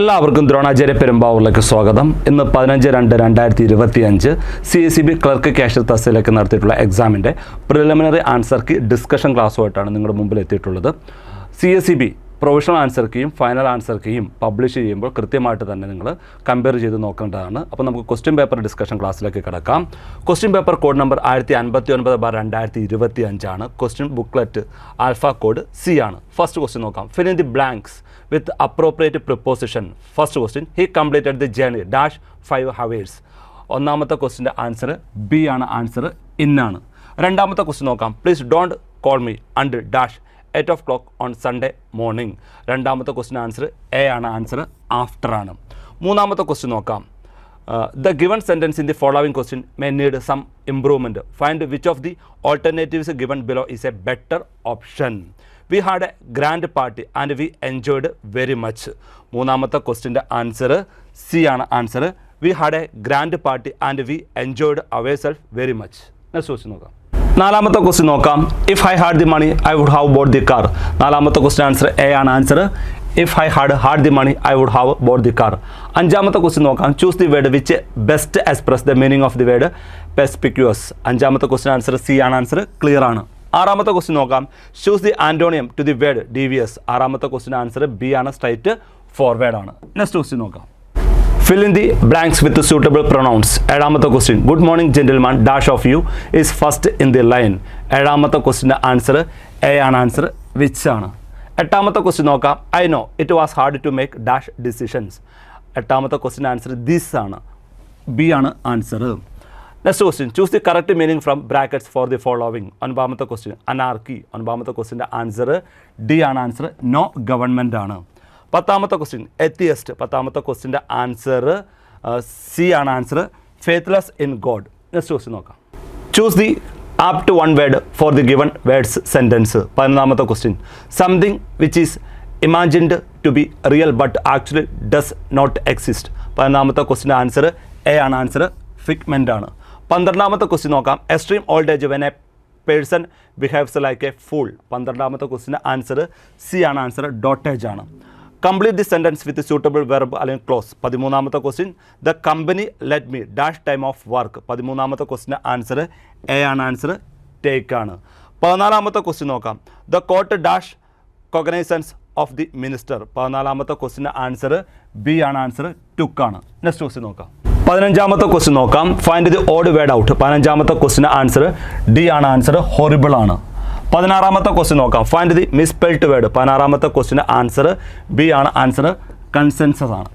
എല്ലാവർക്കും ദ്രോണാചാര്യ പെരുമ്പാവൂരിലേക്ക് സ്വാഗതം. ഇന്ന് പതിനഞ്ച് രണ്ട് രണ്ടായിരത്തി ഇരുപത്തി അഞ്ച് C S C B clerk cash തസ്സിലേക്ക് നടത്തിയിട്ടുള്ള എക്സാമിന്റെ പ്രിലിമിനറി ആൻസർ കി ഡിസ്കഷൻ ക്ലാസ്സുമായിട്ടാണ് നിങ്ങളുടെ മുമ്പിൽ എത്തിയിട്ടുള്ളത്. C S C B provisional answer കീയും ഫൈനൽ ആൻസർ കീയും പബ്ലിഷ് ചെയ്യുമ്പോൾ കൃത്യമായിട്ട് തന്നെ നിങ്ങൾ കമ്പയർ ചെയ്ത് നോക്കേണ്ടതാണ്. അപ്പോൾ നമുക്ക് ക്വസ്റ്റ്യൻ പേപ്പർ ഡിസ്കഷൻ ക്ലാസ്സിലേക്ക് കിടക്കാം. ക്വസ്റ്റ്യൻ പേപ്പർ കോഡ് നമ്പർ ആയിരത്തി അൻപത്തി ഒൻപത് ബാർ രണ്ടായിരത്തി ഇരുപത്തി അഞ്ചാണ് question booklet alpha code C ആണ്. ഫസ്റ്റ് ക്വസ്റ്റ്യൻ നോക്കാം. Fill in the blanks with appropriate preposition first question he completed the journey dash five hours ഒന്നാമത്തെ ക്വസ്റ്റിന്റെ ആൻസർ ബി ആണ് ആൻസർ ഇന്നാണ് രണ്ടാമത്തെ ക്വസ്റ്റ്യൻ നോക്കാം. Please don't call me and dash eight o'clock on Sunday morning രണ്ടാമത്തെ question answer A ആണ് answer after ആണ്. മൂന്നാമത്തെ ക്വസ്റ്റ്യൻ നോക്കാം. The given sentence in the following question may need some improvement find which of the alternatives given below is a better option we had a grand party and we enjoyed very much മൂന്നാമത്തെ ക്വസ്റ്റിന്റെ answer C ആണ് answer we had a grand party and we enjoyed our self very much next question നോക്കാം. നാലാമത്തെ question നോക്കാം. If I had the money I would have bought the car നാലാമത്തെ question answer A ആണ് answer if I had had the money I would have bought the car അഞ്ചാമത്തെ question നോക്കാം. Choose the word which best express the meaning of the word perspicuous അഞ്ചാമത്തെ question answer C ആണ് answer clear ആണ്. ആറാമത്തെ question നോക്കാം. Choose the antonym to the word devious ആറാമത്തെ question answer B ആണ് straightforward ആണ്. Next question നോക്കാം. Fill in the blanks with suitable pronouns ഏഴാമത്തെ question good morning gentleman dash of you is first in the line ഏഴാമത്തെ ക്വസ്റ്റിന്റെ answer A ആണ് answer which ആണ്. എട്ടാമത്തെ ക്വസ്റ്റ്യൻ നോക്കാം. I know it was hard to make dash decisions എട്ടാമത്തെ ക്വസ്റ്റിന്റെ answer this ആണ്. ബി ആണ് answer next question choose the correct meaning from brackets for the following ഒൻപതാമത്തെ ക്വസ്റ്റ്യൻ അനാർക്കി ഒൻപതാമത്തെ ക്വസ്റ്റിന്റെ ആൻസർ ഡി ആണ് ആൻസർ നോ ഗവൺമെന്റ് ആണ്. പത്താമത്തെ ക്വസ്റ്റ്യൻ എത്തിയസ്റ്റ് പത്താമത്തെ ക്വസ്റ്റിന്റെ ആൻസർ സി ആണ് answer faithless in God next question നോക്കാം. Choose the apt to one word for the given words sentence പതിനൊന്നാമത്തെ question something which is imagined to be real but actually does not exist പതിനൊന്നാമത്തെ ക്വസ്റ്റിന്റെ answer A ആണ് answer figment ആണ്. പന്ത്രണ്ടാമത്തെ question നോക്കാം. Extreme old age when a person behaves like a fool പന്ത്രണ്ടാമത്തെ ക്വസ്റ്റിന്റെ answer C ആണ്. ആൻസർ ഡോട്ടേജ് ആണ്. Complete the sentence with suitable verb അല്ലെങ്കിൽ ക്ലോസ് പതിമൂന്നാമത്തെ question the company let me dash time of work പതിമൂന്നാമത്തെ ക്വസ്റ്റിന്റെ answer A ആണ്. Answer take ആണ്. പതിനാലാമത്തെ ക്വസ്റ്റ്യൻ നോക്കാം. The court dash cognisance of the minister പതിനാലാമത്തെ ക്വസ്റ്റിന്റെ ആൻസർ ബി ആണ്. ആൻസർ ടുക്കാണ് നെക്സ്റ്റ് ക്വസ്റ്റ്യൻ നോക്കാം. പതിനഞ്ചാമത്തെ ക്വസ്റ്റ്യൻ നോക്കാം. Find the odd word out പതിനഞ്ചാമത്തെ ക്വസ്റ്റിന് ആൻസർ ഡി ആണ്. ആൻസർ ഹൊറിബിൾ ആണ്. പതിനാറാമത്തെ ക്വസ്റ്റ്യൻ നോക്കാം. ഫൈൻഡ് ദി മിസ്പെൽട്ട് വേഡ് പതിനാറാമത്തെ ക്വസ്റ്റിന് ആൻസർ ബി ആണ്. ആൻസർ കൺസെൻസസ് ആണ്.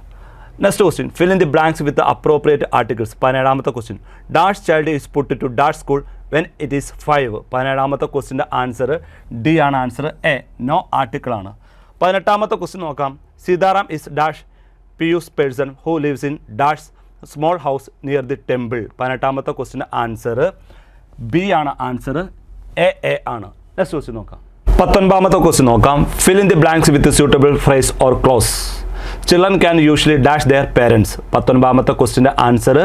Next question fill in the blanks with appropriate articles പതിനേഴാമത്തെ question dash child is put to dash school when it is five പതിനേഴാമത്തെ ക്വസ്റ്റിന്റെ ആൻസർ ഡി ആണ്. Answer A no article ആണ്. പതിനെട്ടാമത്തെ question നോക്കാം. Sitaram is dash pious person who lives in dash small house near the temple. പതിനെട്ടാമത്തെ ക്വസ്റ്റിന്റെ answer B ആണ് answer A A ആണ്. നെക്സ്റ്റ് ക്വസ്റ്റ്യൻ നോക്കാം. പത്തൊൻപതാമത്തെ ക്വസ്റ്റ്യൻ നോക്കാം. Fill in the blanks with suitable phrase or clause children can usually dash their parents പത്തൊൻപതാമത്തെ ക്വസ്റ്റിന്റെ answer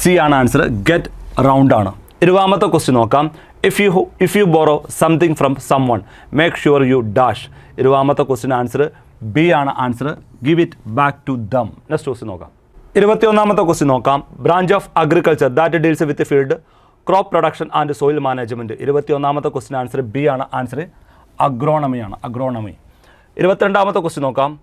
C ആണ് answer get round ആണ്. ഇരുപതാമത്തെ ക്വസ്റ്റ്യൻ നോക്കാം. If you if you borrow something from someone make sure you dash ഇരുപതാമത്തെ question answer B ആണ് answer give it back to them next question നോക്കാം. ഇരുപത്തിയൊന്നാമത്തെ question നോക്കാം. Branch of agriculture that deals with field crop production and soil management ഇരുപത്തിയൊന്നാമത്തെ question answer B ആണ്. Answer അഗ്രോണമിയാണ് agronomy ഇരുപത്തിരണ്ടാമത്തെ question നോക്കാം.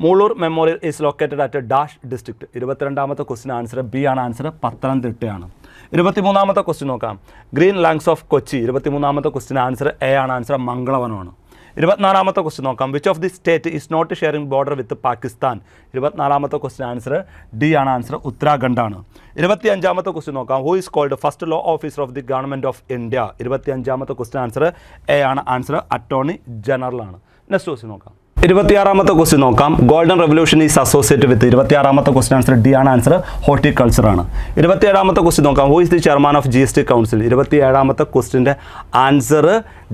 Moolur memorial is located at dash district ഇരുപത്തിരണ്ടാമത്തെ question answer B ആണ്. Answer പത്തനംതിട്ടയാണ്. ഇരുപത്തിമൂന്നാമത്തെ ക്വസ്റ്റ്യൻ നോക്കാം. ഗ്രീൻ ലാങ്സ് ഓഫ് കൊച്ചി ഇരുപത്തിമൂന്നാമത്തെ ക്വസ്റ്റ്യൻ ആൻസർ എ ആണ്. ആൻസർ മംഗളവനമാണ്. ഇരുപത്തിനാലാമത്തെ ക്വസ്റ്റ്യൻ നോക്കാം. Which of the state is not sharing border with Pakistan ഇരുപത്തിനാലാമത്തെ ക്വസ്റ്റ്യൻ ആൻസർ ഡി ആണ് ആൻസർ ഉത്തരാഖണ്ഡാണ് ഇരുപത്തി അഞ്ചാമത്തെ ക്വസ്റ്റ്യൻ നോക്കാം. Who is called first law officer of the government of India ഇരുപത്തി അഞ്ചാമത്തെ ക്വസ്റ്റ്യൻ ആൻസർ എ ആണ് ആൻസർ അറ്റോർണി ജനറൽ ആണ്. നെക്സ്റ്റ് ക്വസ്റ്റ്യൻ നോക്കാം. ഇരുപത്തിയാറാമത്തെ ക്വസ്റ്റ്യൻ നോക്കാം. Golden revolution is associate with ഇരുപത്തിയാറാമത്തെ ക്വസ്റ്റ്യൻ ആൻസർ ഡി ആണ് ആൻസർ ഹോർട്ടിക്കൾച്ചർ ആണ്. ഇരുപത്തിയേഴാമത്തെ ക്വസ്റ്റ്യൻ നോക്കാം. Who is the chairman of G S T council ഇരുപത്തിയേഴാമത്തെ ക്വസ്റ്റിന്റെ ആൻസർ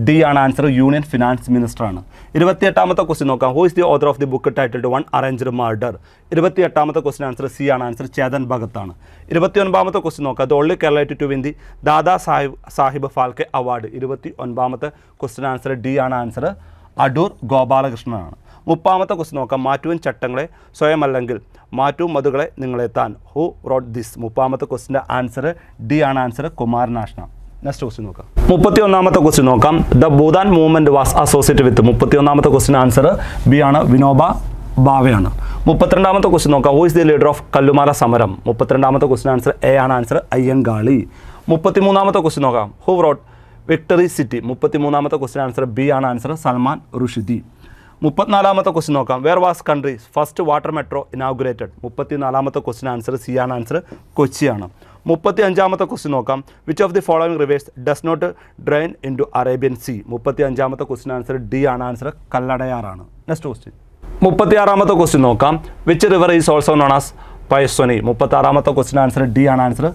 ഡി ആണ് ആൻസർ യൂണിയൻ ഫിനാൻസ് മിനിസ്റ്റർ ആണ്. ഇരുപത്തിയെട്ടാമത്തെ ക്വസ്റ്റ്യൻ നോക്കാം. Who is the author of the book titled one arranged murder ഇരുപത്തിയെട്ടാമത്തെ ക്വസ്റ്റ്യൻ ആൻസർ സി ആണ് answer Chetan Bhagat ആണ്. ഇരുപത്തി ഒൻപതാമത്തെ ക്വസ്റ്റ്യൻ നോക്കാം. The only Keralite to win the Dada Saheb Saheb Phalke award ഇരുപത്തി ഒൻപതാമത്തെ ക്വസ്റ്റ്യൻ ആൻസർ ഡി ആണ് ആൻസർ അടൂർ ഗോപാലകൃഷ്ണനാണ്. മുപ്പാമത്തെ ക്വസ്റ്റ്യൻ നോക്കാം. മാറ്റുവിൻ ചട്ടങ്ങളെ സ്വയമല്ലെങ്കിൽ മാറ്റു മതുകളെ നിങ്ങളെത്താൻ ഹു റോട്ട് ദിസ് മുപ്പാമത്തെ ക്വസ്റ്റിന്റെ ആൻസർ ഡി ആണ് ആൻസർ കുമാരനാഷ്ണ നെക്സ്റ്റ് ക്വസ്റ്റ്യൻ നോക്കാം. മുപ്പത്തി ഒന്നാമത്തെ ക്വസ്റ്റ്യൻ നോക്കാം. The Bhoodan movement was associate with മുപ്പത്തി ഒന്നാമത്തെ ക്വസ്റ്റ്യൻ ആൻസർ ബി ആണ് വിനോബ ഭാവയാണ് മുപ്പത്തിരണ്ടാമത്തെ ക്വസ്റ്റ്യൻ നോക്കാം. Who is the leader of Kallumala സമരം? മുപ്പത്തിരണ്ടാമത്തെ ക്വസ്റ്റ്യൻ ആൻസർ എ ആണ് ആൻസർ അയ്യങ്കാളി. മുപ്പത്തിമൂന്നാമത്തെ ക്വസ്റ്റ്യൻ നോക്കാം. ഹു റോഡ് വിക്ടറി സിറ്റി മുപ്പത്തി മൂന്നാമത്തെ ക്വസ്റ്റ്യൻ ആൻസർ ബി ആണ് ആൻസർ സൽമാൻ റുഷിദി. മുപ്പത്തിനാലാമത്തെ ക്വസ്റ്റ്യൻ നോക്കാം. Where was country first water metro inaugurated മുപ്പത്തിനാലാമത്തെ question answer C ആണ് ആൻസർ കൊച്ചിയാണ്. മുപ്പത്തി അഞ്ചാമത്തെ ക്വസ്റ്റ്യൻ നോക്കാം. Which of the following rivers does not drain into Arabian sea മുപ്പത്തി അഞ്ചാമത്തെ ക്വസ്റ്റ്യൻ ആൻസർ ഡി ആണ് ആൻസർ കല്ലടയാറാണ്. നെക്സ്റ്റ് ക്വസ്റ്റ്യൻ മുപ്പത്തി ആറാമത്തെ ക്വസ്റ്റ്യൻ നോക്കാം. Which river is also known as Payaswini മുപ്പത്തി ആറാമത്തെ ക്വസ്റ്റ്യൻ ആൻസർ ഡി ആണ് ആൻസർ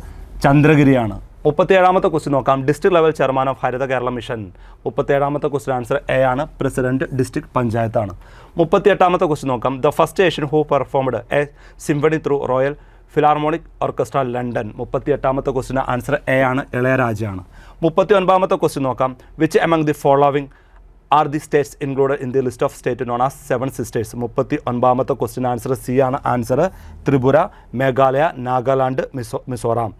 ചന്ദ്രഗിരിയാണ്. മുപ്പത്തി ഏഴാമത്തെ ക്വസ്റ്റ്യൻ നോക്കാം. District level chairman of Haritha Kerala mission മുപ്പത്തി ഏഴാമത്തെ ക്വസ്റ്റ്യൻ ആൻസർ എ ആണ്. പ്രസിഡന്റ് ഡിസ്ട്രിക്ട് പഞ്ചായത്താണ് മുപ്പത്തി എട്ടാമത്തെ ക്വസ്റ്റ്യൻ നോക്കാം. The first Asian who performed a symphony through royal philharmonic orchestra London മുപ്പത്തി എട്ടാമത്തെ ക്വസ്റ്റിന് ആൻസർ എ ആണ് ഇളയരാജയാണ് മുപ്പത്തി ഒൻപതാമത്തെ ക്വസ്റ്റ്യൻ നോക്കാം. Which among the following are the states include in the list of state known as seven sisters മുപ്പത്തി ഒൻപതാമത്തെ question answer C ആണ്. ആൻസർ ത്രിപുര മേഘാലയ നാഗാലാൻഡ് മിസോ മിസോറാം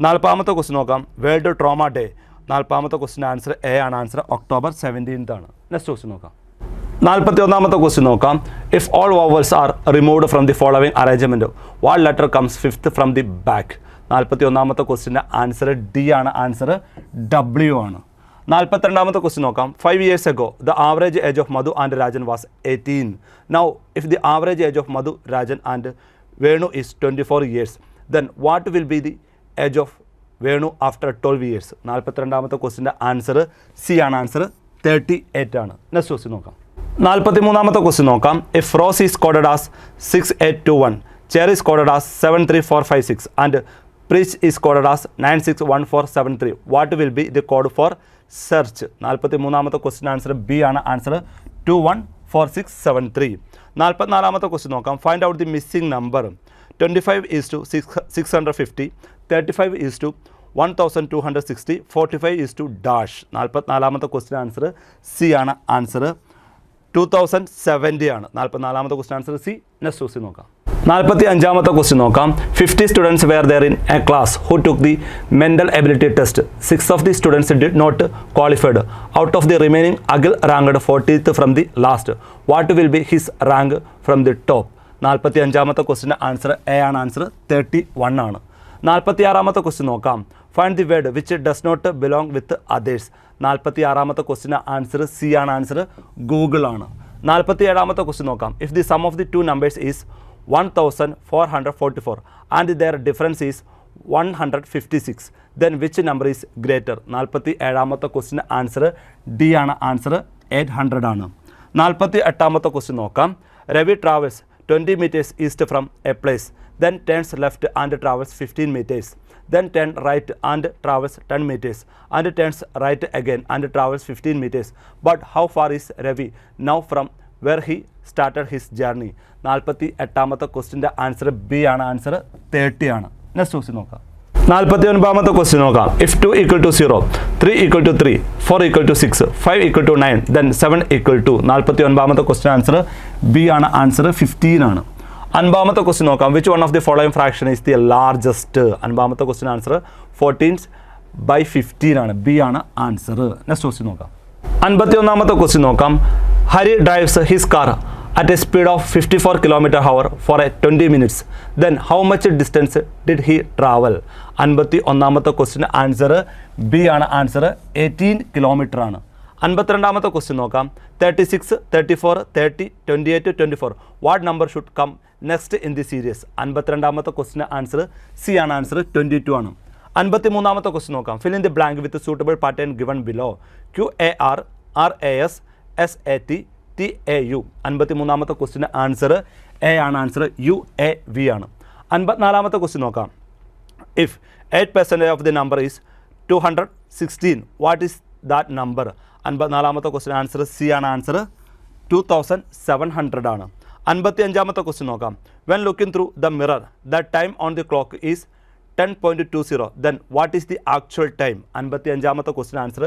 നാൽപ്പതാമത്തെ ക്വസ്റ്റ്യൻ നോക്കാം. വേൾഡ് ട്രോമ ഡേ നാൽപ്പാമത്തെ ക്വസ്റ്റ്യൻ ആൻസർ എ ആണ്. ആൻസർ ഒക്ടോബർ സെവന്റീൻത്ത് ആണ്. Next question നോക്കാം. നാൽപ്പത്തി ഒന്നാമത്തെ ക്വസ്റ്റ്യൻ നോക്കാം. If all vowels are removed from the following arrangement what letter comes fifth from the back നാൽപ്പത്തി ഒന്നാമത്തെ ക്വസ്റ്റിന്റെ ആൻസർ ഡി ആണ്. ആൻസർ ഡബ്ല്യു ആണ്. നാൽപ്പത്തിരണ്ടാമത്തെ ക്വസ്റ്റ്യൻ നോക്കാം. Five years ago the average age of Madhu and Rajan was eighteen now if the average age of Madhu Rajan and Venu is twenty four years then what will be the age of Venu after twelve years നാൽപ്പത്തിരണ്ടാമത്തെ ക്വസ്റ്റിന്റെ answer C ആണ് answer thirty eight ആണ്. Next question നോക്കാം. നാൽപ്പത്തി മൂന്നാമത്തെ question നോക്കാം. If rose is coded as six eight two one chair is coded as seven three four five six and preach is coded as nine six one four seven three what will be the code for search നാൽപ്പത്തി മൂന്നാമത്തെ question answer B ആണ് answer two one four six seven three നാൽപ്പത്തിനാലാമത്തെ question നോക്കാം. Find out the missing number twenty five is two six six hundred fifty thirty five one thousand two hundred sixty forty five is two dash നാൽപ്പത്തിനാലാമത്തെ question answer C ആണ് answer two thousand seventy ആണ്. നാൽപ്പത്തിനാലാമത്തെ question answer C next question നോക്കാം. നാൽപ്പത്തി അഞ്ചാമത്തെ question നോക്കാം. Fifty students were there in a class who took the mental ability test six of the students did not qualified out of the remaining Akhil ranked fortieth from the last what will be his rank from the top നാൽപ്പത്തി അഞ്ചാമത്തെ ക്വസ്റ്റിന്റെ answer A ആണ്. Answer thirty one ആണ്. നാൽപ്പത്തി ആറാമത്തെ question നോക്കാം. Find the word which does not belong with others നാൽപ്പത്തി ആറാമത്തെ ക്വസ്റ്റിന് ആൻസർ സി ആണ് ആൻസർ ഗൂഗിൾ ആണ്. നാൽപ്പത്തി ഏഴാമത്തെ ക്വസ്റ്റ്യൻ നോക്കാം. If the sum of the two numbers is one thousand four hundred forty four and their difference is one hundred fifty six then which number is greater നാൽപ്പത്തി ഏഴാമത്തെ ക്വസ്റ്റിന് answer D ആണ് answer eight hundred ആണ്. നാൽപ്പത്തി എട്ടാമത്തെ question നോക്കാം. Ravi travels twenty meters east from a place then turns left and travels 15 meters then turn right and travels 10 meters and turns right again and travels 15 meters. But how far is ravi? Now from where he started his journey. നാൽപ്പത്തി എട്ടാമത്തെ ക്വസ്റ്റിന്റെ answer B ആണ്. Answer thirty ആണ്. Next question നോക്കാം. നാൽപ്പത്തി ഒൻപതാമത്തെ question നോക്കാം. If two equal to zero three equal to three four equal to six five equal to nine then seven equal to നാൽപ്പത്തി ഒൻപതാമത്തെ ക്വസ്റ്റ്യൻ ആൻസർ ബി ആണ്. Answer fifteen ആണ്. അൻപതാമത്തെ ക്വസ്റ്റ്യൻ നോക്കാം. Which one of the following fraction is the largest അൻപാമത്തെ question answer fourteen by fifteen ആണ്. B ആണ് answer next question നോക്കാം. അൻപത്തി ഒന്നാമത്തെ ക്വസ്റ്റ്യൻ നോക്കാം. Hari drives his car at a speed of fifty four kilometer hour for a twenty minutes then how much distance did he travel അൻപത്തി ഒന്നാമത്തെ question answer B ആണ് answer eighteen kilometer ആണ്. അൻപത്തിരണ്ടാമത്തെ question നോക്കാം. Thirty six thirty four thirty twenty eight twenty four what number should come next in the series. അൻപത്തിരണ്ടാമത്തെ ക്വസ്റ്റിന് answer C ആണ് answer twenty two ആണ്. അൻപത്തി മൂന്നാമത്തെ ക്വസ്റ്റ്യൻ നോക്കാം fill in the blank with suitable pattern given below Q A R R A S S A T T A U അൻപത്തി മൂന്നാമത്തെ ക്വസ്റ്റിന് answer A ആണ് answer U A V ആണ്. അൻപത്തിനാലാമത്തെ question നോക്കാം. If eight percentage of the number is two hundred sixteen what is that number അൻപത്തിനാലാമത്തെ question answer C ആണ് answer two thousand seven hundred ആണ്. അൻപത്തി അഞ്ചാമത്തെ ക്വസ്റ്റ്യൻ നോക്കാം. When looking through the mirror the time on the clock is ten point two zero then what is the actual time അൻപത്തി അഞ്ചാമത്തെ question answer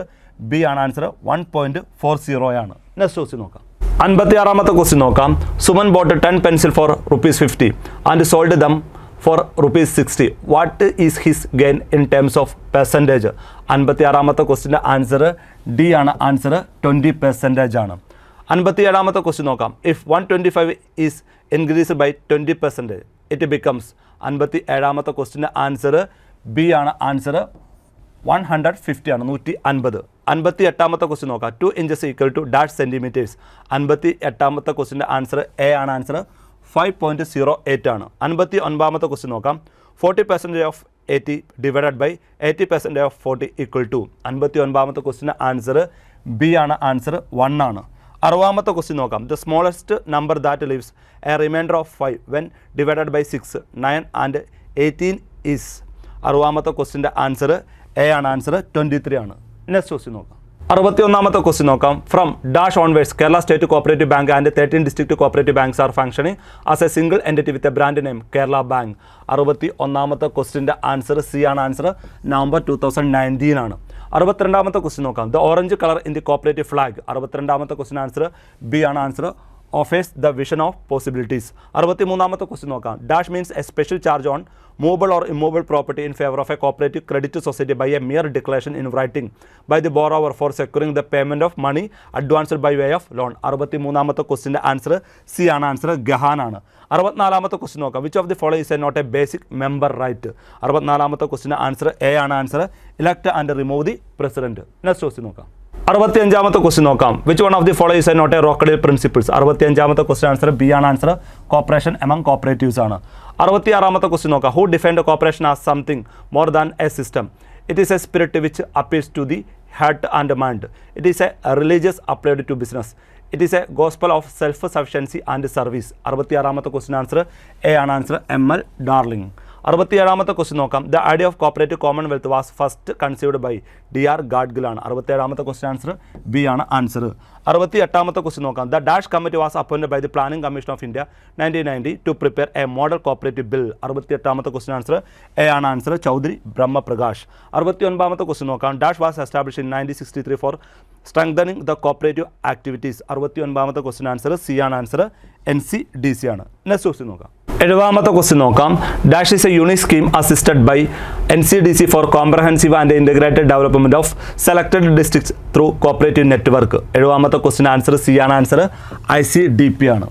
B ആണ് answer one point four സീറോയാണ് next question നോക്കാം. അൻപത്തി ആറാമത്തെ question നോക്കാം. Suman bought ten pencil for rupees fifty and sold them for rupees sixty what is his gain in terms of percentage അൻപത്തി ആറാമത്തെ ക്വസ്റ്റിന്റെ answer D ആണ്. ആൻസർ ട്വന്റി പെർസെന്റേജ് ആണ്. അൻപത്തി ഏഴാമത്തെ ക്വസ്റ്റ്യൻ നോക്കാം. If one twenty five is increase by twenty percentage it becomes അൻപത്തി ഏഴാമത്തെ ക്വസ്റ്റിന്റെ ആൻസർ ബി ആണ്. ആൻസർ വൺ ഹൺഡ്രഡ് ഫിഫ്റ്റി ആണ് നൂറ്റി അൻപത് അൻപത്തി എട്ടാമത്തെ ക്വസ്റ്റ്യൻ നോക്കാം. Two inches equal to dash centimeters അൻപത്തി എട്ടാമത്തെ ക്വസ്റ്റിന്റെ ആൻസർ എ ആണ്. Answer five point zero eight ആണ്. അൻപത്തി ഒൻപതാമത്തെ ക്വസ്റ്റ്യൻ നോക്കാം. Forty percentage of eighty divided by eighty percentage of forty equal to അൻപത്തി ഒൻപതാമത്തെ ക്വസ്റ്റിന്റെ ആൻസർ ബി ആണ്. ആൻസർ വൺ ആണ്. അറുപതാമത്തെ ക്വസ്റ്റ്യൻ നോക്കാം. The smallest number that leaves a remainder of five when divided by six nine and eighteen is അറുപതാമത്തെ ക്വസ്റ്റിന്റെ answer A ആണ്. ആൻസർ ട്വന്റി ത്രീ ആണ്. നെക്സ്റ്റ് ക്വസ്റ്റ്യൻ നോക്കാം. അറുപത്തി ഒന്നാമത്തെ ക്വസ്റ്റ്യൻ നോക്കാം. From dash onwards Kerala state cooperative bank and thirteen district cooperative banks are functioning as a single entity with a brand name Kerala bank അറുപത്തി ഒന്നാമത്തെ ക്വസ്റ്റിന്റെ answer C ആണ്. Answer November two thousand nineteen ആണ്. അറുപത്തിരണ്ടാമത്തെ question നോക്കാം. The orange colour in the cooperative flag അറുപത്തിരണ്ടാമത്തെ question answer B ആണ് answer offers the vision of possibilities അറുപത്തി മൂന്നാമത്തെ ക്വസ്റ്റ്യൻ നോക്കാം. Dash means a special charge on movable or immovable property in favour of a cooperative credit society by a mere declaration in writing by the borrower for securing the payment of money advanced by way of loan അറുപത്തി മൂന്നാമത്തെ ക്വസ്റ്റിന്റെ answer C ആണ്. Answer ഗഹാൻ ആണ്. അറുപത്തിനാലാമത്തെ question നോക്കാം. Which of the follow is a not a basic member right അറുപത്തിനാലാമത്തെ ക്വസ്റ്റിന്റെ answer A ആണ്. Answer elect and remove the president next question നോക്കാം. അറുപത്തി അഞ്ചാമത്തെ ക്വസ്റ്റ്യൻ നോക്കാം. Which one of the follow is a not a Rochdale principles അറുപത്തി അഞ്ചാമത്തെ question answer B ആണ് answer cooperation among cooperatives ആണ്. അറുപത്തി ആറാമത്തെ ക്വസ്റ്റ്യൻ നോക്കാം. Who defined cooperation as something more than a system it is a spirit which appeals to the heart and mind it is a religious applied to business it is a gospel of self sufficiency and service അറുപത്തി ആറാമത്തെ question answer A ആണ് answer M L Darling അറുപത്തിയേഴാമത്തെ question നോക്കാം. The idea of cooperative commonwealth was first conceived by D R ഗാഡ്ഗിലാണ് അറുപത്തിയേഴാമത്തെ question answer B ആണ് answer അറുപത്തി എട്ടാമത്തെ question നോക്കാം. The dash committee was appointed by the planning commission of India nineteen ninety to prepare a model cooperative bill അറുപത്തി എട്ടാമത്തെ question answer A ആണ് answer Chaudhary Brahm Prakash അറുപത്തി ഒൻപതാമത്തെ ക്വസ്റ്റ്യൻ നോക്കാം. Dash was establish in nineteen sixty three for strengthening the cooperative activities അറുപത്തി ഒൻപതാമത്തെ question answer C ആണ് answer N C D C ആണ്. നെക്സ്റ്റ് ക്വസ്റ്റ്യൻ നോക്കാം. എഴുപതാമത്തെ ക്വസ്റ്റ്യൻ നോക്കാം. Dash is a unique scheme assisted by N C D C for comprehensive and integrated development of selected districts through cooperative network എഴുപതാമത്തെ question answer C ആണ്. Answer I C D P ആണ്.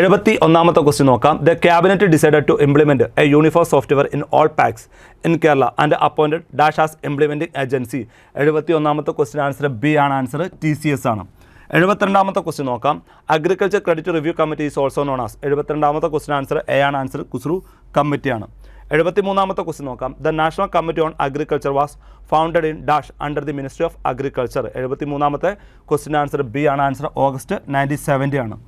എഴുപത്തി ഒന്നാമത്തെ question നോക്കാം. The cabinet decided to implement a uniform software in all PACS in Kerala and appointed dash as implementing agency എഴുപത്തി ഒന്നാമത്തെ question answer B ആണ്. Answer T C S ആണ്. എഴുപത്തിരണ്ടാമത്തെ question നോക്കാം. Agriculture credit review committee is also known as എഴുപത്തിരണ്ടാമത്തെ question answer A ആണ് answer Kunzru കമ്മിറ്റിയാണ് എഴുപത്തി മൂന്നാമത്തെ ക്വസ്റ്റ്യൻ നോക്കാം. The national committee on agriculture was founded in dash under the ministry of agriculture എഴുപത്തി മൂന്നാമത്തെ ക്വസ്റ്റ്യൻ ആൻസർ ബി ആണ്. Answer August nineteen seventy ആണ്.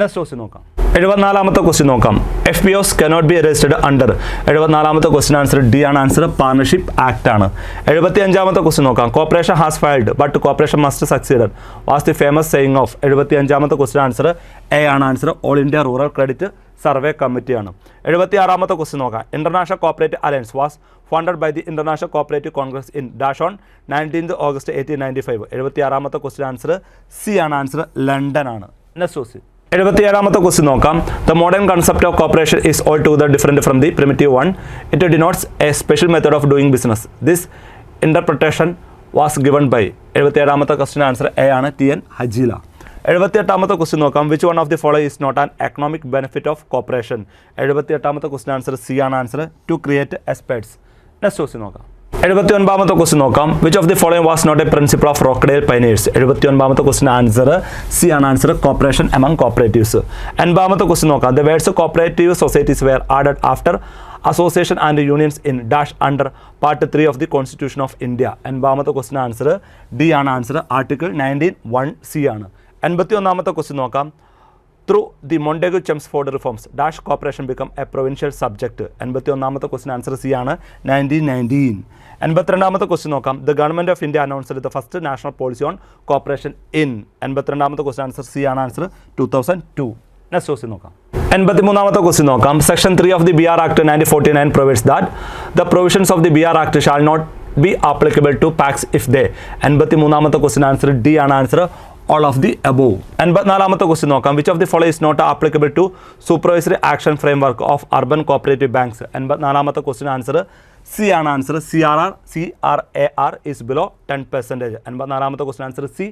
Next question നോക്കാം. എഴുപത്തിനാലാമത്തെ ക്വസ്റ്റ്യൻ നോക്കാം. F B Os cannot be registered under എഴുപത്തിനാലാമത്തെ question answer D ആണ്. Answer partnership act ആണ്. എഴുപത്തി അഞ്ചാമത്തെ ക്വസ്റ്റ്യൻ നോക്കാം. Cooperation has failed but cooperation must succeeded was the famous saying of എഴുപത്തി അഞ്ചാമത്തെ ക്വസ്റ്റ്യൻ ആൻസർ എ ആണ്. Answer all India rural credit survey കമ്മിറ്റിയാണ് എഴുപത്തി ആറാമത്തെ ക്വസ്റ്റ്യൻ നോക്കാം. International cooperative alliance was funded by the international cooperative congress in dash on nineteenth August eighteen ninety five എഴുപത്തി ആറാമത്തെ question answer C ആണ്. Answer London ആണ്. Next question എഴുപത്തിയേഴാമത്തെ question നോക്കാം. The modern concept of cooperation is all ടു the different from the primitive one it denotes a special method of doing business this interpretation was given by എഴുപത്തിയേഴാമത്തെ question answer A ആണ് T N Hajela എഴുപത്തിയെട്ടാമത്തെ question നോക്കാം. Which one of the follow is not an economic benefit of cooperation എഴുപത്തിയെട്ടാമത്തെ question answer C ആണ്. Answer to create experts next question നോക്കാം. എഴുപത്തി ഒൻപതാമത്തെ question നോക്കാം. Which of the following was not a principle of Rochdale pioneers എഴുപത്തി ഒൻപതാമത്തെ question answer C ആണ് answer cooperation among cooperatives എൺപതാമത്തെ question നോക്കാം. The words cooperative societies were added after association and unions in dash under part three of the constitution of India എൺപതാമത്തെ question answer D ആണ് answer article nineteen one C ആണ്. എൺപത്തി ഒന്നാമത്തെ question നോക്കാം. Through the Montagu Chelmsford reforms dash cooperation become a provincial subject എൺപത്തി ഒന്നാമത്തെ question answer C ആണ് nineteen nineteen എൺപത്തിരണ്ടാമത്തെ question നോക്കാം. The government of India announced the first national policy on cooperation in എൺപത്തിരണ്ടാമത്തെ question answer C ആണ് answer two thousand two next question നോക്കാം. എൺപത്തിമൂന്നാമത്തെ question നോക്കാം. Section three of the B R act nineteen forty nine provides that the provisions of the B R act shall not be applicable to PACS if they എൺപത്തി മൂന്നാമത്തെ question answer D ആണ് answer all of the above എൺപത്തിനാലാമത്തെ question നോക്കാം. Which of the follow is not applicable to supervisory action framework of urban cooperative banks എൺപത്തിനാലാമത്തെ question answer C ആണ് answer C R R C R A R is below ten percentage എൺപത്തിനാലാമത്തെ question answer C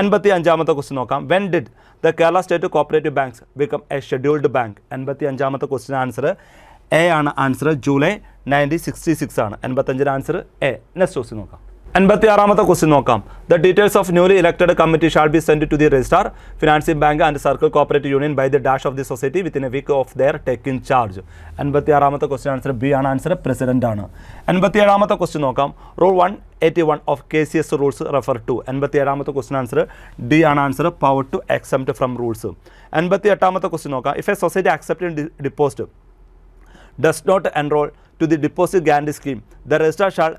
എൺപത്തി അഞ്ചാമത്തെ question നോക്കാം. When did the Kerala state cooperative banks become a scheduled bank എൺപത്തി അഞ്ചാമത്തെ question answer A ആണ് answer July nineteen sixty six ആണ്. എൺപത്തഞ്ചിന് answer A next question നോക്കാം. എൺപത്തി ആറാമത്തെ ക്വസ്റ്റ്യൻ നോക്കാം. The details of newly elected committee shall be send to the registrar financing bank and circle cooperative union by the dash of the society within a week of their taking charge എൺപത്തി ആറാമത്തെ question answer B ആണ്. Answer president ആണ്. എൺപത്തി ഏഴാമത്തെ question നോക്കാം. Rule one eighty one of K C S rules refer to എൺപത്തി ഏഴാമത്തെ question answer D ആണ് answer power to except from rules എൺപത്തി എട്ടാമത്തെ ക്വസ്റ്റ്യൻ നോക്കാം if a society accept deposit does not enroll to the deposit guarantee scheme, the registrar shall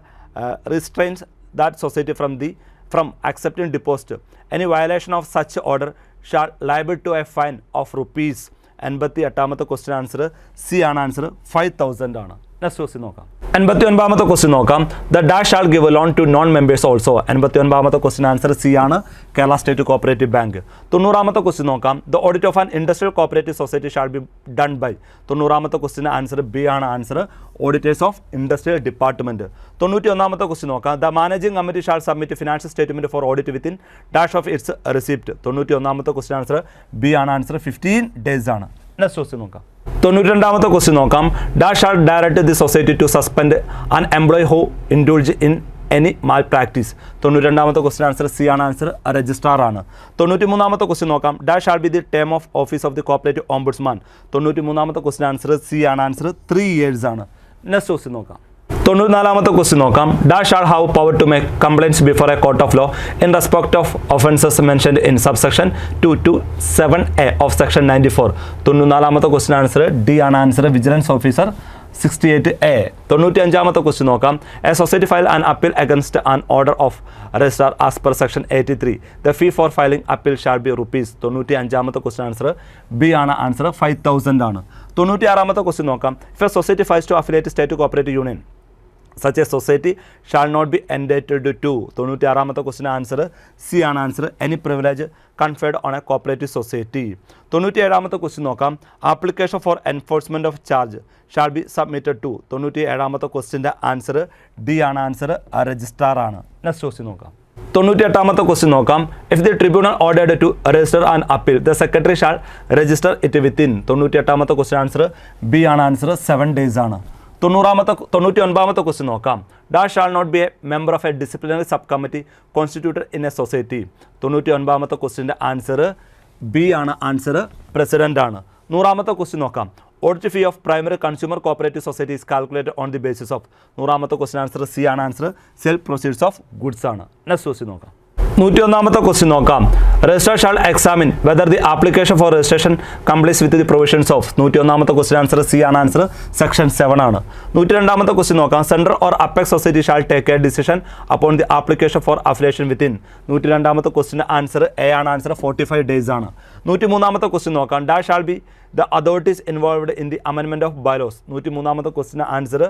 restrains that society from the from accepting deposit. Any violation of such order shall liable to a fine of rupees എൺപത്തി എട്ടാമത്തെ question answer C ആണ് answer five thousand ആണ് next question നോക്കാം എൺപത്തി ഒൻപതാമത്തെ question നോക്കാം. The dash shall give loan to non members also എൺപത്തി ഒൻപതാമത്തെ ക്വസ്റ്റ്യൻ ആൻസർ സി ആണ്. കേരള സ്റ്റേറ്റ് കോപ്പറേറ്റീവ് ബാങ്ക് തൊണ്ണൂറാമത്തെ ക്വസ്റ്റ്യൻ നോക്കാം. The audit of an industrial cooperative society shall be done by തൊണ്ണൂറാമത്തെ question answer B ആണ് answer auditors of industrial department തൊണ്ണൂറ്റി ഒന്നാമത്തെ question നോക്കാം. The managing committee shall submit financial statement for audit within dash of its receipt തൊണ്ണൂറ്റി ഒന്നാമത്തെ question answer B ആണ്. Answer fifteen days ആണ്. Next question നോക്കാം. തൊണ്ണൂറ്റി രണ്ടാമത്തെ ക്വസ്റ്റ്യൻ നോക്കാം. Dash are direct the society to suspend an employee who indulge in any malpractice തൊണ്ണൂറ്റി രണ്ടാമത്തെ ക്വസ്റ്റ്യൻ ആൻസർ സി ആണ്. ആൻസർ രജിസ്ട്രാർ ആണ്. തൊണ്ണൂറ്റി മൂന്നാമത്തെ ക്വസ്റ്റ്യൻ നോക്കാം. Dash shall be the term of office of the cooperative ombudsman തൊണ്ണൂറ്റി മൂന്നാമത്തെ question answer C ആണ്. ആൻസർ ത്രീ ഇയേഴ്സ് ആണ്. നെക്സ്റ്റ് ക്വസ്റ്റ്യൻ നോക്കാം. തൊണ്ണൂറ്റിനാലാമത്തെ ക്വസ്റ്റ്യൻ നോക്കാം. Dash shall have power to make complaints before a court of law in respect of offences mentioned in subsection two to seven A of section ninety four തൊണ്ണൂറ്റിനാലാമത്തെ question answer D ആണ് answer vigilance officer sixty eight A തൊണ്ണൂറ്റി അഞ്ചാമത്തെ question നോക്കാം. A society file an appeal against an order of registrar as per section eighty three the fee for filing appeal shall be rupees തൊണ്ണൂറ്റി അഞ്ചാമത്തെ question answer B ആണ് answer five thousand ആണ്. തൊണ്ണൂറ്റി ആറാമത്തെ question നോക്കാം if a society fails to affiliate state cooperative union such a society shall not be entitled to തൊണ്ണൂറ്റി ആറാമത്തെ question answer C ആണ് answer any privilege conferred on a cooperative society തൊണ്ണൂറ്റി ഏഴാമത്തെ question നോക്കാം. Application for enforcement of charge shall be submitted to തൊണ്ണൂറ്റി ഏഴാമത്തെ ക്വസ്റ്റിന്റെ answer D ആണ് ആൻസർ രജിസ്ട്രാർ ആണ്. നെക്സ്റ്റ് ക്വസ്റ്റ്യൻ നോക്കാം. തൊണ്ണൂറ്റി എട്ടാമത്തെ ക്വസ്റ്റ്യൻ നോക്കാം. If the tribunal ordered to register and appeal the secretary shall register it within തൊണ്ണൂറ്റി എട്ടാമത്തെ ക്വസ്റ്റ്യൻ ആൻസർ ബി ആണ് ആൻസർ സെവൻ ഡേയ്സ് ആണ്. തൊണ്ണൂറാമത്തെ തൊണ്ണൂറ്റി ഒൻപതാമത്തെ ക്വസ്റ്റ്യൻ നോക്കാം. Dash shall not be a member of a disciplinary sub committee constituted in a society തൊണ്ണൂറ്റി ഒൻപതാമത്തെ ക്വസ്റ്റിന്റെ ആൻസർ ബി ആണ് ആൻസർ പ്രസിഡന്റ് ആണ്. നൂറാമത്തെ ക്വസ്റ്റ്യൻ നോക്കാം. Audit fee of primary consumer cooperative society is calculated on the basis of നൂറാമത്തെ question answer C ആണ് answer sale proceeds of goods ആണ്. നെക്സ്റ്റ് ക്വസ്റ്റ്യൻ നോക്കാം. നൂറ്റി ഒന്നാമത്തെ ക്വസ്റ്റ്യൻ നോക്കാം. Registrar shall examine whether the application for registration completes with the provisions of നൂറ്റി ഒന്നാമത്തെ question answer C ആണ് ആൻസർ സെക്ഷൻ സെവൻ ആണ്. നൂറ്റി രണ്ടാമത്തെ ക്വസ്റ്റ്യൻ നോക്കാം. Central or apex society shall take a decision upon the application for affiliation within നൂറ്റി രണ്ടാമത്തെ question answer A ആണ് ആൻസർ ഫോർട്ടി ഫൈവ് ഡേയ്സ് ആണ്. നൂറ്റി മൂന്നാമത്തെ ക്വസ്റ്റ്യൻ നോക്കാം. Dash shall be the authorities involved in the അമെൻമെന്റ് of bylaws നൂറ്റി മൂന്നാമത്തെ ക്വസ്റ്റിന് answer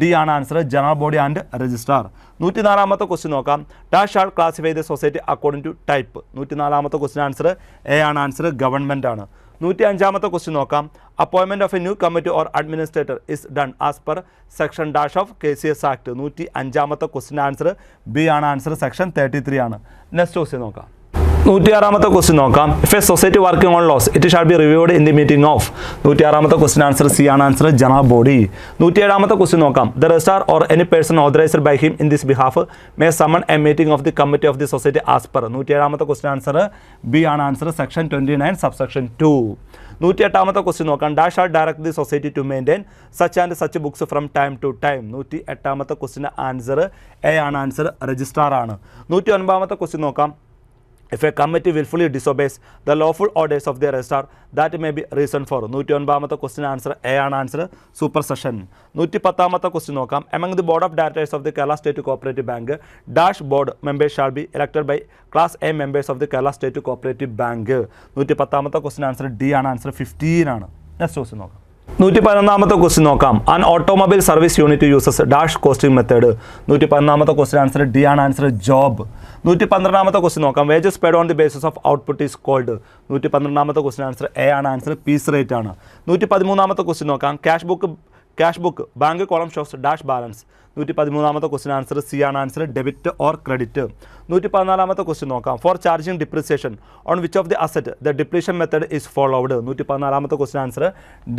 D ആണ് answer general body and registrar നൂറ്റി നാലാമത്തെ ക്വസ്റ്റ്യൻ നോക്കാം. Dash shall classify the society according to type നൂറ്റി നാലാമത്തെ ക്വസ്റ്റിന് ആൻസർ എ ആണ് ആൻസർ ഗവൺമെന്റ് ആണ്. നൂറ്റി അഞ്ചാമത്തെ ക്വസ്റ്റ്യൻ നോക്കാം. അപ്പോയിൻമെന്റ് of a new committee or administrator is done as per section dash of K C S act നൂറ്റി അഞ്ചാമത്തെ ക്വസ്റ്റിന്റെ ആൻസർ ബി ആണ് ആൻസർ സെക്ഷൻ തേർട്ടി ത്രീ ആണ്. നെക്സ്റ്റ് ക്വസ്റ്റ്യൻ നോക്കാം. നൂറ്റി ആറാമത്തെ ക്വസ്റ്റ്യൻ നോക്കാം. If a society working on loss it shall be reviewed in the meeting of നൂറ്റിയാറാമത്തെ question answer C ആണ് ആൻസർ ജനാ ബോഡി. നൂറ്റിയേഴാമത്തെ ക്വസ്റ്റ്യൻ നോക്കാം. The registrar or any person authorised by him in this behalf may summon a meeting of the committee of the society as per നൂറ്റിയേഴാമത്തെ question answer B ആണ് answer section twenty nine subsection two നൂറ്റി എട്ടാമത്തെ question നോക്കാം. Dash are direct the society to maintain such and such books from time to time നൂറ്റി എട്ടാമത്തെ ക്വസ്റ്റിന്റെ answer A ആണ് answer registrar ആണ്. നൂറ്റി ഒൻപതാമത്തെ ക്വസ്റ്റ്യൻ നോക്കാം. If a committee willfully disobeys the lawful orders of their registrar that may be reason for. നൂറ്റി ഒൻപതാമത്തെ ക്വസ്റ്റ്യൻ ആൻസർ എ ആണ് ആൻസർ സൂപ്പർ സെഷൻ നൂറ്റി പത്താമത്തെ ക്വസ്റ്റ്യൻ നോക്കാം. Among the board of directors of the Kerala state cooperative bank dash board members shall be elected by class A members of the Kerala state cooperative bank നൂറ്റി പത്താമത്തെ question answer D ആണ് answer fifteen ആണ്. Next question നോക്കാം. നൂറ്റി പതിനൊന്നാമത്തെ question നോക്കാം. An automobile service unit uses dash costing method നൂറ്റി പതിനൊന്നാമത്തെ ക്വസ്റ്റ്യൻ ആൻസർ ഡി ആണ്. ആൻസർ ജോബ് നൂറ്റി പന്ത്രണ്ടാമത്തെ ക്വസ്റ്റ്യൻ നോക്കാം. Wages paid on the basis of output is called നൂറ്റി പന്ത്രണ്ടാമത്തെ ക്വസ്റ്റ്യൻ ആൻസർ എ ആണ്. ആൻസർ പീസ് റേറ്റ് ആണ്. നൂറ്റി പതിമൂന്നാമത്തെ ക്വസ്റ്റ്യൻ നോക്കാം. Cash book cash book bank column shows dash balance. നൂറ്റി പതിമൂന്നാമത്തെ ക്വസ്റ്റ്യൻ ആൻസർ സി ആണ് ആൻസർ ഡെബിറ്റ് ഓർ ക്രെഡിറ്റ് നൂറ്റി പതിനാലാമത്തെ ക്വസ്റ്റ്യൻ നോക്കാം. For charging depreciation on which of the asset the depreciation method is followed നൂറ്റി പതിനാലാമത്തെ question answer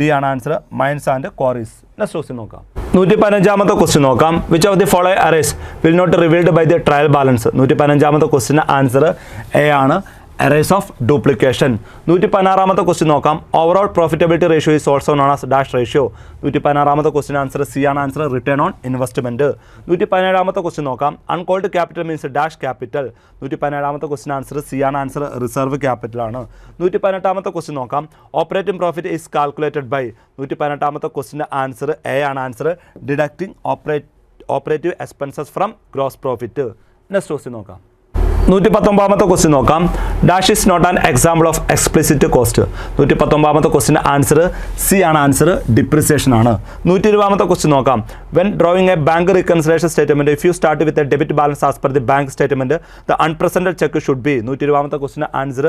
D ആണ് answer mines and quarries next question നോക്കാം. നൂറ്റി പതിനഞ്ചാമത്തെ ക്വസ്റ്റ്യൻ നോക്കാം. Which of the follow errors will not revealed by the trial balance നൂറ്റി പതിനഞ്ചാമത്തെ question answer A ആണ്. എറേസ് ഓഫ് ഡ്യൂപ്ലിക്കേഷൻ നൂറ്റി പതിനാറാമത്തെ ക്വസ്റ്റ്യൻ നോക്കാം. Overall profitability ratio is also known as dash ratio നൂറ്റി പതിനാറാമത്തെ ക്വസ്റ്റ്യൻ ആൻസർ സി ആണ് answer return on investment നൂറ്റി പതിനേഴാമത്തെ ക്വസ്റ്റ്യൻ നോക്കാം. Uncalled capital means dash capital നൂറ്റി പതിനേഴാമത്തെ ക്വസ്റ്റ്യൻ ആൻസർ സി ആണ് ആൻസർ റിസർവ് ക്യാപിറ്റൽ ആണ്. നൂറ്റി പതിനെട്ടാമത്തെ ക്വസ്റ്റ്യൻ നോക്കാം. Operating profit is calculated by നൂറ്റി പതിനെട്ടാമത്തെ ക്വസ്റ്റിന്റെ ആൻസർ എ ആണ് answer deducting operate operative expenses from gross profit next question നോക്കാം. നൂറ്റി പത്തൊമ്പതാമത്തെ ക്വസ്റ്റ്യൻ നോക്കാം. Dash is not an example of explicit cost നൂറ്റി പത്തൊമ്പതാമത്തെ ക്വസ്റ്റിന്റെ ആൻസർ സി ആണ്. ആൻസർ ഡിപ്രിസിയേഷൻ ആണ്. നൂറ്റി ഇരുപതാമത്തെ ക്വസ്റ്റ്യൻ നോക്കാം. When drawing a bank reconciliation statement if you start with a debit balance as per the bank statement the unpresented cheque should be നൂറ്റി ഇരുപതാമത്തെ ക്വസ്റ്റിന്റെ ആൻസർ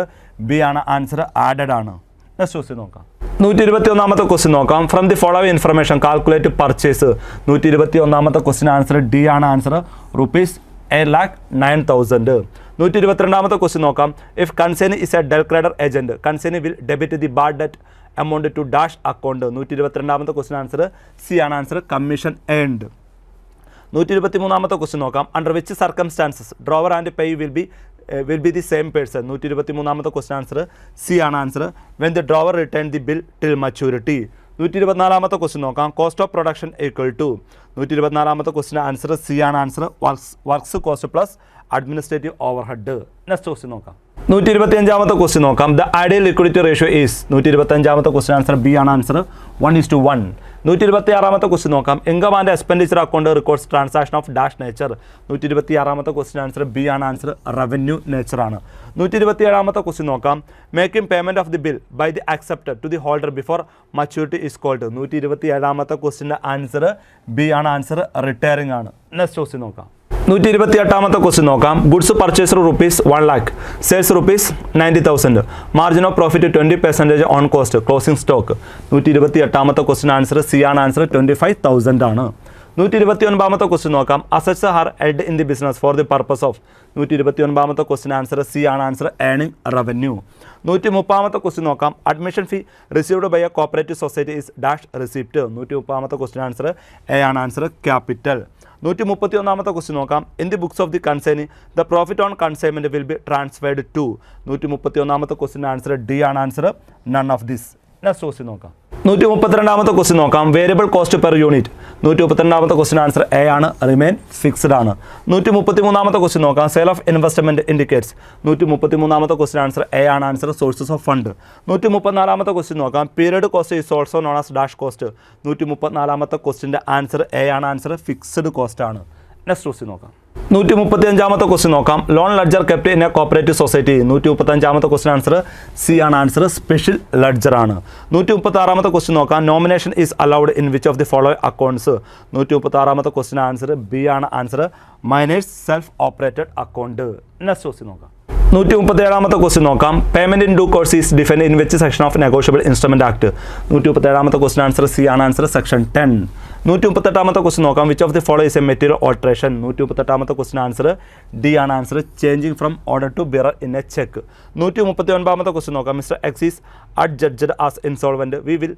ബി ആണ്. ആൻസർ ആഡഡ് ആണ്. നെക്സ്റ്റ് ക്വസ്റ്റ്യൻ നോക്കാം. നൂറ്റി ഇരുപത്തി ഒന്നാമത്തെ ക്വസ്റ്റ്യൻ നോക്കാം. From the following information calculate purchase നൂറ്റി ഇരുപത്തി ഒന്നാമത്തെ ക്വസ്റ്റ്യൻ ആൻസർ ഡി ആണ്. Answer rupees a lakh nine thousand നൂറ്റി ഇരുപത്തിരണ്ടാമത്തെ ക്വസ്റ്റ്യൻ നോക്കാം. If concern is a del credere agent consignee will debit the bad debt amount to dash account നൂറ്റി ഇരുപത്തിരണ്ടാമത്തെ question answer C ആണ് ആൻസർ കമ്മീഷൻ ഏൺഡ് നൂറ്റി ഇരുപത്തി മൂന്നാമത്തെ ക്വസ്റ്റ്യൻ നോക്കാം. Under which circumstances drawer and pay will be will be the same person നൂറ്റി ഇരുപത്തി മൂന്നാമത്തെ ക്വസ്റ്റ്യൻ ആൻസർ സി ആണ് answer when the drawer return the bill till maturity നൂറ്റി ഇരുപത്തിനാലാമത്തെ ക്വസ്റ്റ്യൻ നോക്കാം. Cost of production equal to നൂറ്റി ഇരുപത്തിനാലാമത്തെ ക്വസ്റ്റിന്റെ ആൻസർ സി ആണ് answer works works cost plus administrative overhead next question നോക്കാം. നൂറ്റി ഇരുപത്തി അഞ്ചാമത്തെ ക്വസ്റ്റ്യൻ നോക്കാം. The ideal liquidity ratio is നൂറ്റി ഇരുപത്തി അഞ്ചാമത്തെ ക്വസ്റ്റ്യൻ ആൻസർ ബി ആണ് answer one is to one നൂറ്റി ഇരുപത്തി ആറാമത്തെ ക്വസ്റ്റ്യൻ നോക്കാം. Income and expenditure account records transaction of dash nature നൂറ്റി ഇരുപത്തി ആറാമത്തെ ക്വസ്റ്റ്യൻ ആൻസർ ബി ആണ് ആൻസർ റവന്യൂ നേച്ചർ ആണ്. നൂറ്റി ഇരുപത്തി ഏഴാമത്തെ ക്വസ്റ്റ്യൻ നോക്കാം. Making payment of the bill by the accepted to the holder before maturity is called നൂറ്റി ഇരുപത്തി ഏഴാമത്തെ ക്വസ്റ്റിന്റെ ആൻസർ ബി ആണ് ആൻസർ റിട്ടയറിംഗ് ആണ്. നെക്സ്റ്റ് ക്വസ്റ്റ്യൻ നോക്കാം. നൂറ്റി ഇരുപത്തി എട്ടാമത്തെ ക്വസ്റ്റ്യൻ നോക്കാം. Goods purchase rupees one lakh sales rupees ninety thousand margin of profit twenty percentage on cost closing stock നൂറ്റി ഇരുപത്തി എട്ടാമത്തെ ക്വസ്റ്റ്യൻ ആൻസർ സി ആണ് ആൻസർ ട്വന്റി ഫൈവ് തൗസൻഡ് ആണ്. നൂറ്റി ഇരുപത്തി ഒൻപതാമത്തെ ക്വസ്റ്റ്യൻ നോക്കാം. Assets are held in the business for the purpose of നൂറ്റി ഇരുപത്തി ഒൻപതാമത്തെ ക്വസ്റ്റ്യൻ ആൻസർ സി ആണ് ആൻസർ ഏണിംഗ് റവന്യൂ നൂറ്റി മുപ്പാമത്തെ ക്വസ്റ്റ്യൻ നോക്കാം. Admission fee received by a cooperative society is dash receipt നൂറ്റി മുപ്പാമത്തെ ക്വസ്റ്റ്യൻ ആൻസർ എ ആണ് ആൻസർ ക്യാപിറ്റൽ നൂറ്റി മുപ്പത്തി ഒന്നാമത്തെ ക്വസ്റ്റ്യൻ നോക്കാം. In the books of the consign the profit on consignment will be transferred to നൂറ്റി മുപ്പത്തി ഒന്നാമത്തെ ക്വസ്റ്റിന്റെ ആൻസർ ഡി ആണ് answer none of this next question നോക്കാം. നൂറ്റി മുപ്പത്തിരണ്ടാമത്തെ ക്വസ്റ്റ്യൻ നോക്കാം. വേരിയബിൾ കോസ്റ്റ് പെർ യൂണിറ്റ് നൂറ്റി മുപ്പത്തിരണ്ടാമത്തെ ക്വസ്റ്റ്യൻ ആൻസർ എ ആണ്. റിമെയിൻ ഫിക്സ്ഡ് ആണ്. നൂറ്റി മുപ്പത്തി മൂന്നാമത്തെ ക്വസ്റ്റ്യൻ നോക്കാം. സെയിൽ ഓഫ് ഇൻവെസ്റ്റ്മെന്റ് ഇൻഡിക്കേറ്റ്സ് നൂറ്റി മുപ്പത്തി മൂന്നാമത്തെ ക്വസ്റ്റ്യൻ ആൻസർ എ ആണ്. ആൻസർ സോഴ്സസ് ഓഫ് ഫണ്ട് നൂറ്റി മുപ്പത്തിനാലാമത്തെ ക്വസ്റ്റ്യൻ നോക്കാം. Period cost is also known as dash cost നൂറ്റി മുപ്പത്തിനാലാമത്തെ ക്വസ്റ്റിന്റെ ആൻസർ എ ആണ്. ആൻസർ ഫിക്സ്ഡ് കോസ്റ്റ് ആണ്. നെക്സ്റ്റ് ക്വസ്റ്റ്യൻ നോക്കാം. നൂറ്റി മുപ്പത്തി അഞ്ചാമത്തെ ക്വസ്റ്റ്യൻ നോക്കാം. Loan ledger kept in a cooperative society. നൂറ്റി മുപ്പത്തി അഞ്ചാമത്തെ ക്വസ്റ്റ്യൻ ആൻസർ സി ആണ് ആൻസർ സ്പെഷ്യൽ ലഡ്ജർ ആണ്. നൂറ്റി മുപ്പത്തി ആറാമത്തെ ക്വസ്റ്റ്യൻ നോക്കാം. Nomination is allowed in which of the follow accounts നൂറ്റി മുപ്പത്തി ആറാമത്തെ ക്വസ്റ്റ്യൻ ആൻസർ ബി ആണ് answer minors self operated account next question നോക്കാം. നൂറ്റി മുപ്പത്തി ഏഴാമത്തെ ക്വസ്റ്റ്യൻ നോക്കാം. Payment in due course is defined in which section of negotiable instrument act നൂറ്റി മുപ്പത്തി ഏഴാമത്തെ ക്വസ്റ്റ്യൻ ആൻസർ സി ആണ് ആൻസർ സെക്ഷൻ ടെൻ നൂറ്റി മുപ്പത്തെട്ടാമത്തെ ക്വസ്റ്റ്യൻ നോക്കാം. Which of the follow is a material alteration നൂറ്റി മുപ്പത്തെട്ടാമത്തെ ക്വസ്റ്റ്യൻ ആൻസർ ഡി ആണ് answer changing from order to bearer in a cheque നൂറ്റി മുപ്പത്തി ഒൻപതാമത്തെ ക്വസ്റ്റ്യൻ നോക്കാം. Mr X is adjudged as insolvent we will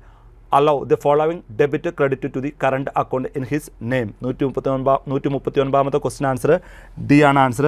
allow the following debit credit to the current account in his name നൂറ്റി മുപ്പത്തി ഒൻപത് നൂറ്റി മുപ്പത്തി ഒൻപതാമത്തെ ക്വസ്റ്റ്യൻ ആൻസർ ഡി ആണ് answer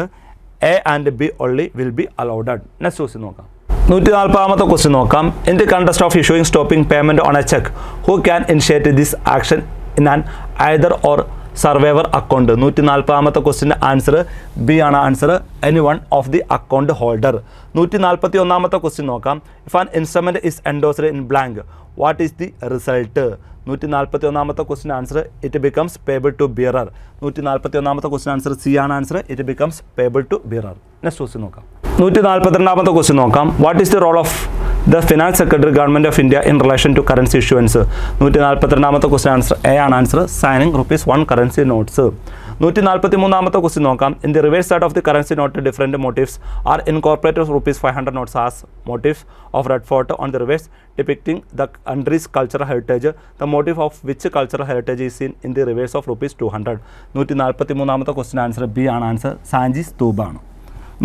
A and B only will be allowed next question നോക്കാം. നൂറ്റി നാൽപ്പതാമത്തെ ക്വസ്റ്റ്യൻ നോക്കാം. In the context of issuing stopping payment on a cheque who can initiate this action in an either or survivor account നൂറ്റി നാൽപ്പതാമത്തെ ക്വസ്റ്റിന്റെ answer B ആണ് answer any one of the account holder നൂറ്റി നാൽപ്പത്തി ഒന്നാമത്തെ question നോക്കാം. If an instrument is endorsed in blank what is the result നൂറ്റി നാൽപ്പത്തി ഒന്നാമത്തെ question answer it becomes payable to bearer നൂറ്റി നാൽപ്പത്തി ഒന്നാമത്തെ ക്വസ്റ്റ്യൻ ആൻസർ സി ആണ് answer it becomes payable to bearer next question നോക്കാം. നൂറ്റി നാൽപ്പത്തിരണ്ടാമത്തെ ക്വസ്റ്റ്യൻ നോക്കാം. What is the role of the finance secretary government of India in relation to currency issuance നൂറ്റി നാൽപ്പത്തിരണ്ടാമത്തെ ക്വസ്റ്റ്യൻ ആൻസർ എ ആണ് answer signing rupees one currency notes നൂറ്റി നാൽപ്പത്തി മൂന്നാമത്തെ ക്വസ്റ്റ്യൻ നോക്കാം. In the reverse side of the currency note different motifs are incorporated rupees five hundred notes as motifs of Red Fort on the reverse depicting the country's cultural heritage the motif of which cultural heritage is in in the reverse of rupees two hundred നൂറ്റി നാൽപ്പത്തി മൂന്നാമത്തെ question answer B ആണ്. Answer Sanchi സ്തൂബാണ്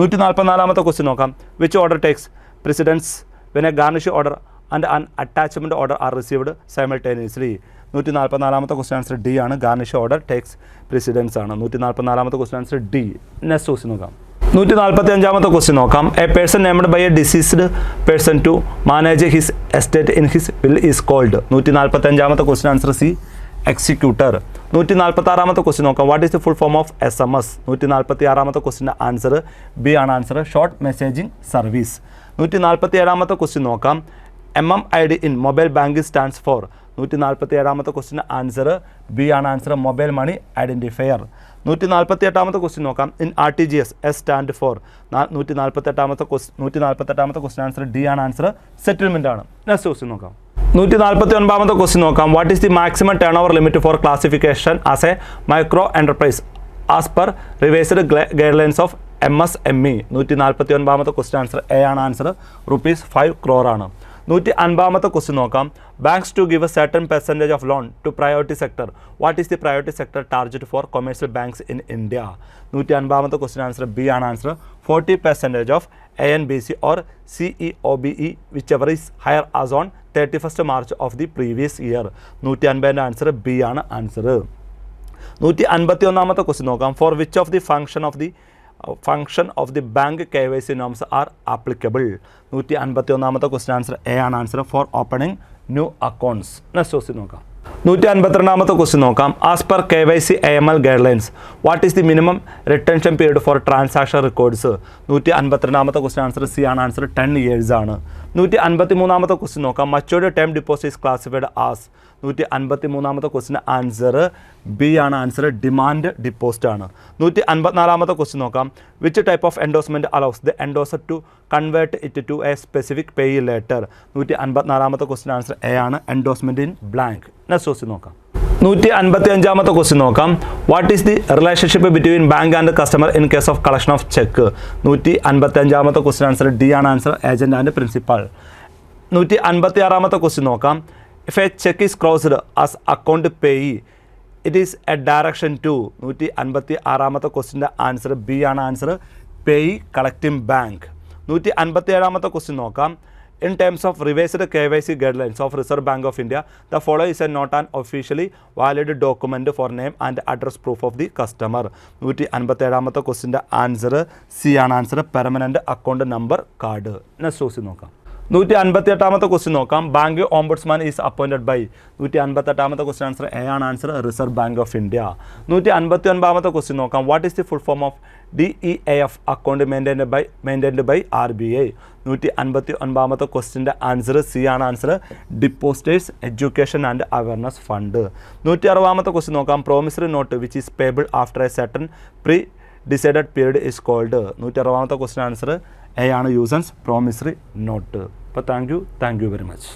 നൂറ്റി നാൽപ്പത്തിനാലാമത്തെ question നോക്കാം. Which order takes precedence when a garnishee order and an attachment order are received simultaneously നൂറ്റി നാൽപ്പത്തിനാലാമത്തെ ക്വസ്റ്റ്യൻ ആൻസർ ഡി ആണ്. ഗാർണിഷ് ഓർഡർ ടേക്സ് പ്രസിഡൻസ് ആണ്. നൂറ്റി നാൽപ്പത്തിനാലാമത്തെ question answer D next question നോക്കാം. നൂറ്റി നാൽപ്പത്തി അഞ്ചാമത്തെ ക്വസ്റ്റ്യൻ നോക്കാം. A person named by a deceased person to manage his estate in his will is called നൂറ്റി നാൽപ്പത്തി അഞ്ചാമത്തെ ക്വസ്റ്റ്യൻ ആൻസർ സി എക്സിക്യൂട്ടർ നൂറ്റി നാൽപ്പത്തി ആറാമത്തെ ക്വസ്റ്റ്യൻ നോക്കാം. What is the full form of S M S നൂറ്റി നാൽപ്പത്തി ആറാമത്തെ ക്വസ്റ്റിന്റെ ആൻസർ ബി ആണ് ആൻസർ ഷോർട്ട് മെസ്സേജിംഗ് സർവീസ് നൂറ്റി നാൽപ്പത്തി ഏഴാമത്തെ ക്വസ്റ്റ്യൻ നോക്കാം. M M I D in mobile banking stands for നൂറ്റി നാൽപ്പത്തി ഏഴാമത്തെ ക്വസ്റ്റിന് ആൻസർ ബി ആണ് ആൻസർ മൊബൈൽ മണി ഐഡന്റിഫയർ നൂറ്റി നാൽപ്പത്തി എട്ടാമത്തെ ക്വസ്റ്റ്യൻ നോക്കാം. In R T G S S stand for നൂറ്റി നാൽപ്പത്തി എട്ടാമത്തെ ക്വസ്റ്റ് നൂറ്റി നാൽപ്പത്തി എട്ടാമത്തെ ക്വസ്റ്റ്യൻ ആൻസർ ഡി ആണ് ആൻസർ സെറ്റിൽമെന്റ് ആണ്. നെക്സ്റ്റ് ക്വസ്റ്റ്യൻ നോക്കാം. നൂറ്റി നാൽപ്പത്തി ഒൻപതാമത്തെ ക്വസ്റ്റ്യൻ നോക്കാം. What is the maximum turnover limit for classification as a micro enterprise as per revised guidelines of M S M E നൂറ്റി നാൽപ്പത്തി ഒൻപതാമത്തെ ക്വസ്റ്റ്യൻ ആൻസർ എ ആണ് ആൻസർ റുപ്പീസ് ഫൈവ് ക്രോർ ആണ്. നൂറ്റി അൻപതാമത്തെ ക്വസ്റ്റ്യൻ നോക്കാം. Banks to give a certain percentage of loan to priority sector what is the priority sector target for commercial banks in India നൂറ്റി അൻപതാമത്തെ ക്വസ്റ്റ്യൻ ആൻസർ ബി ആണ് answer forty percentage of A N B C or C E O B E whichever is higher as on thirty first March of the previous year നൂറ്റി അൻപതിന്റെ answer B ആണ് answer നൂറ്റി അൻപത്തി ഒന്നാമത്തെ question നോക്കാം. For which of the function of the function of the bank K Y C norms are applicable നൂറ്റി അൻപത്തി ഒന്നാമത്തെ ക്വസ്റ്റൻ ആൻസർ എ ആണ് answer for opening new accounts next question നോക്കാം. നൂറ്റി അൻപത്തിരണ്ടാമത്തെ ക്വസ്റ്റ്യൻ നോക്കാം. As per K Y C A M L guidelines what is the minimum retention period for transaction records നൂറ്റി അൻപത്തിരണ്ടാമത്തെ ക്വസ്റ്റ്യൻ ആൻസർ സി ആണ്. Answer ten years ആണ്. നൂറ്റി അൻപത്തി മൂന്നാമത്തെ ക്വസ്റ്റ്യൻ നോക്കാം. Matured time deposits classified as നൂറ്റി അൻപത്തി മൂന്നാമത്തെ ക്വസ്റ്റിന് ആൻസർ ബി ആണ്. ആൻസർ ഡിമാൻഡ് ഡിപ്പോസിറ്റ് ആണ്. നൂറ്റി അൻപത്തിനാലാമത്തെ ക്വസ്റ്റ്യൻ നോക്കാം. Which type of endorsement allows the endorser to convert it to a specific pay letter നൂറ്റി അൻപത്തിനാലാമത്തെ ക്വസ്റ്റ്യൻ ആൻസർ എ ആണ്. Endorsement in blank next question നോക്കാം. നൂറ്റി അൻപത്തി അഞ്ചാമത്തെ ക്വസ്റ്റ്യൻ നോക്കാം. What is the relationship between bank and customer in case of collection of cheque നൂറ്റി അൻപത്തി അഞ്ചാമത്തെ ക്വസ്റ്റ്യൻ ആൻസർ ഡി ആണ് ആൻസർ ഏജന്റ് ആൻഡ് പ്രിൻസിപ്പാൾ നൂറ്റി അൻപത്തി ആറാമത്തെ ക്വസ്റ്റ്യൻ നോക്കാം. If a cheque is closed as account payee it is a direction to നൂറ്റി അൻപത്തി ആറാമത്തെ ക്വസ്റ്റിന്റെ ആൻസർ ബി ആണ് ആൻസർ പേയി കളക്റ്റിംഗ് ബാങ്ക് നൂറ്റി അൻപത്തി ഏഴാമത്തെ ക്വസ്റ്റ്യൻ നോക്കാം. In terms of revised K Y C guidelines of Reserve Bank of India the follow is a not and officially valid document for name and address proof of the customer നൂറ്റി അൻപത്തി ഏഴാമത്തെ ക്വസ്റ്റിന്റെ answer C ആണ് answer permanent account number card next question നോക്കാം. നൂറ്റി അൻപത്തി എട്ടാമത്തെ question നോക്കാം. Bank ombudsman is appointed by നൂറ്റി അൻപത്തി എട്ടാമത്തെ ക്വസ്റ്റ്യൻ ആൻസർ എ ആണ് answer reserve bank of India നൂറ്റി അൻപത്തി ഒൻപതാമത്തെ ക്വസ്റ്റ്യൻ നോക്കാം. What is the full form of D E A F account maintained by maintained by R B I നൂറ്റി അൻപത്തി ഒൻപതാമത്തെ ക്വസ്റ്റിന്റെ ആൻസർ സി ആണ് answer depositors education and awareness fund നൂറ്റി അറുപതാമത്തെ ക്വസ്റ്റ്യൻ നോക്കാം. Promissory note which is payable after a certain pre decided period is called നൂറ്റി അറുപതാമത്തെ ക്വസ്റ്റ്യൻ ആൻസർ എ ആണ് യൂസൻസ് പ്രോമിസറി നോട്ട് അപ്പോൾ thank you thank you very much